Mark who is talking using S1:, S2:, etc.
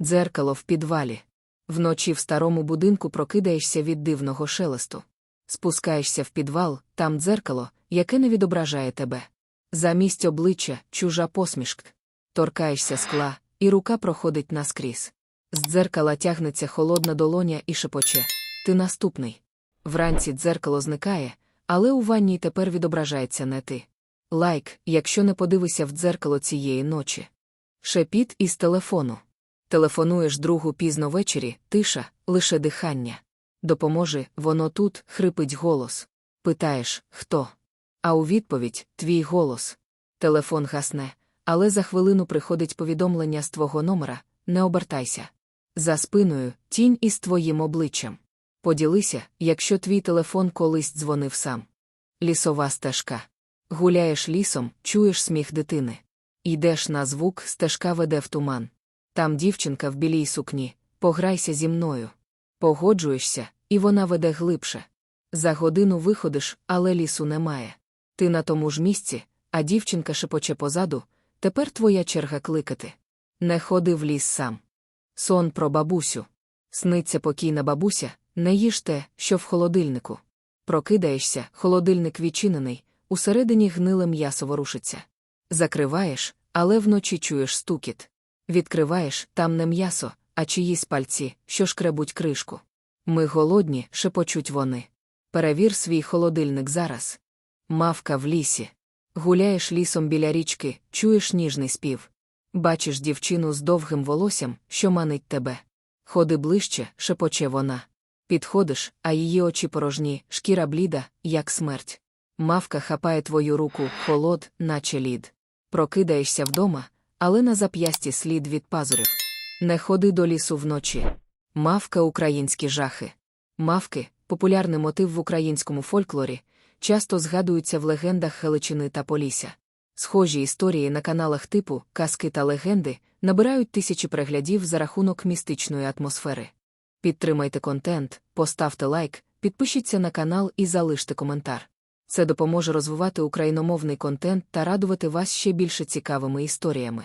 S1: Дзеркало в підвалі. Вночі в старому будинку прокидаєшся від дивного шелесту. Спускаєшся в підвал, там дзеркало, яке не відображає тебе. Замість обличчя чужа посмішка. Торкаєшся скла, і рука проходить наскрізь. З дзеркала тягнеться холодна долоня і шепоче. Ти наступний. Вранці дзеркало зникає, але у ванній тепер відображається не ти. Лайк, якщо не подивися в дзеркало цієї ночі. Шепіт із телефону. Телефонуєш другу пізно ввечері, тиша, лише дихання. Допоможи, воно тут, хрипить голос. Питаєш, хто? А у відповідь твій голос. Телефон гасне, але за хвилину приходить повідомлення з твого номера не обертайся. За спиною тінь із твоїм обличчям. Поділися, якщо твій телефон колись дзвонив сам. Лісова стежка. Гуляєш лісом, чуєш сміх дитини. Йдеш на звук, стежка веде в туман. Там дівчинка в білій сукні, пограйся зі мною. Погоджуєшся, і вона веде глибше. За годину виходиш, але лісу немає. Ти на тому ж місці, а дівчинка шепоче позаду, тепер твоя черга кликати. Не ходи в ліс сам. Сон про бабусю. Сниться покійна бабуся, не їж те, що в холодильнику. Прокидаєшся, холодильник відчинений, усередині гниле м'ясо ворушиться. Закриваєш, але вночі чуєш стукіт. Відкриваєш там не м'ясо, а чиїсь пальці, що шкребуть кришку. Ми голодні, шепочуть вони. Перевір свій холодильник зараз. Мавка в лісі. Гуляєш лісом біля річки, чуєш ніжний спів. Бачиш дівчину з довгим волоссям, що манить тебе. Ходи ближче, шепоче вона. Підходиш, а її очі порожні, шкіра бліда, як смерть. Мавка хапає твою руку, холод, наче лід. Прокидаєшся вдома, але на зап'ясті слід від пазурів. Не ходи до лісу вночі. Мавка українські жахи. Мавки популярний мотив в українському фольклорі, часто згадуються в легендах Галичини та Полісся. Схожі історії на каналах типу Казки та легенди набирають тисячі переглядів за рахунок містичної атмосфери. Підтримайте контент, поставте лайк, підпишіться на канал і залиште коментар. Це допоможе розвивати україномовний контент та радувати вас ще більше цікавими історіями.